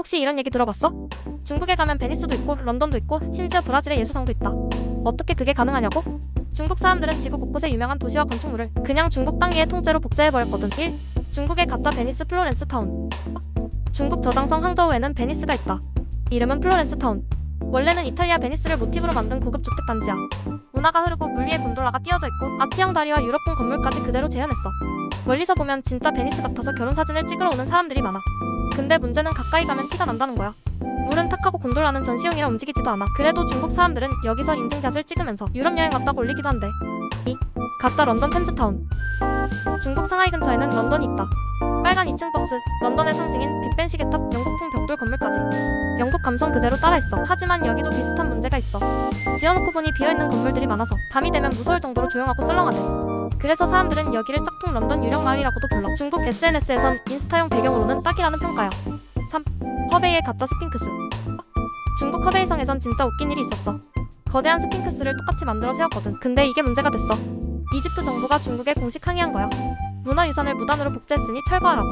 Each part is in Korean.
혹시 이런 얘기 들어봤어? 중국에 가면 베니스도 있고 런던도 있고 심지어 브라질의 예수상도 있다. 어떻게 그게 가능하냐고? 중국 사람들은 지구 곳곳에 유명한 도시와 건축물을 그냥 중국 땅 위에 통째로 복제해버렸거든. 1. 중국의 가짜 베니스 플로렌스 타운. 중국 저장성 항저우에는 베니스가 있다. 이름은 플로렌스 타운. 원래는 이탈리아 베니스를 모티브로 만든 고급 주택 단지야. 운하가 흐르고 물 위에 곤돌라가 띄어져 있고 아치형 다리와 유럽풍 건물까지 그대로 재현했어. 멀리서 보면 진짜 베니스 같아서 결혼 사진을 찍으러 오는 사람들이 많아. 근데 문제는 가까이 가면 티가 난다는 거야. 물은 탁하고 곤돌라는 전시용이라 움직이지도 않아. 그래도 중국 사람들은 여기서 인증샷을 찍으면서 유럽 여행 왔다고 올리기도 한대. 2. 가짜 런던 템즈타운. 중국 상하이 근처에는 런던이 있다. 빨간 2층 버스, 런던의 상징인 빅벤 시계탑, 영국풍 벽돌 건물까지. 영국 감성 그대로 따라했어. 하지만 여기도 비슷한 문제가 있어. 지어놓고 보니 비어있는 건물들이 많아서 밤이 되면 무서울 정도로 조용하고 썰렁하대. 그래서 사람들은 여기를 짝퉁 런던 유령 마을이라고도 불러. 중국 SNS에선 인스타용 배경으로는 딱이라는 평가야. 3. 허베이의 가짜 스핑크스. 중국 허베이성에선 진짜 웃긴 일이 있었어. 거대한 스핑크스를 똑같이 만들어 세웠거든. 근데 이게 문제가 됐어. 이집트 정부가 중국에 공식 항의한 거야. 문화유산을 무단으로 복제했으니 철거하라고.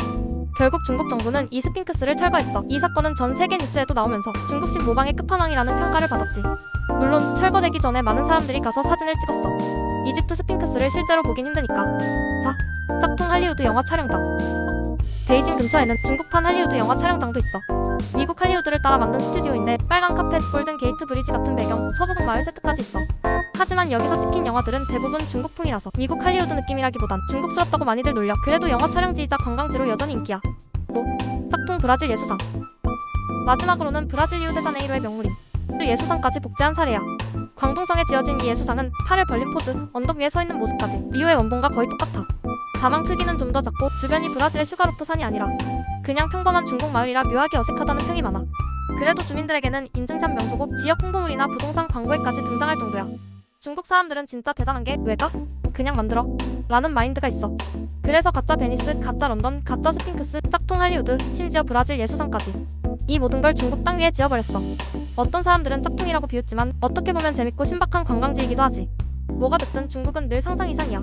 결국 중국 정부는 이 스핑크스를 철거했어. 이 사건은 전 세계 뉴스에도 나오면서 중국식 모방의 끝판왕이라는 평가를 받았지. 물론 철거되기 전에 많은 사람들이 가서 사진을 찍었어. 이집트 스핑크스를 실제로 보긴 힘드니까. 자, 짝퉁 할리우드 영화 촬영장. 베이징 근처에는 중국판 할리우드 영화 촬영장도 있어. 미국 할리우드를 따라 만든 스튜디오인데 빨간 카펫, 골든 게이트 브리지 같은 배경, 서부극 마을 세트까지 있어. 하지만 여기서 찍힌 영화들은 대부분 중국풍이라서 미국 할리우드 느낌이라기보단 중국스럽다고 많이들 놀려. 그래도 영화 촬영지이자 관광지로 여전히 인기야. 5. 짝퉁 브라질 예수상. 마지막으로는 브라질 리우데자네이로의 명물인 예수상까지 복제한 사례야. 광동성에 지어진 이 예수상은 팔을 벌린 포즈, 언덕 위에 서 있는 모습까지 리오의 원본과 거의 똑같아. 다만 크기는 좀 더 작고 주변이 브라질의 슈가로프 산이 아니라 그냥 평범한 중국 마을이라 묘하게 어색하다는 평이 많아. 그래도 주민들에게는 인증샷 명소고 지역 홍보물이나 부동산 광고에까지 등장할 정도야. 중국 사람들은 진짜 대단한 게 왜가? 그냥 만들어. 라는 마인드가 있어. 그래서 가짜 베니스, 가짜 런던, 가짜 스핑크스, 짝퉁 할리우드, 심지어 브라질 예수상까지. 이 모든 걸 중국 땅 위에 지어버렸어. 어떤 사람들은 짝퉁이라고 비웃지만 어떻게 보면 재밌고 신박한 관광지이기도 하지. 뭐가 됐든 중국은 늘 상상 이상이야.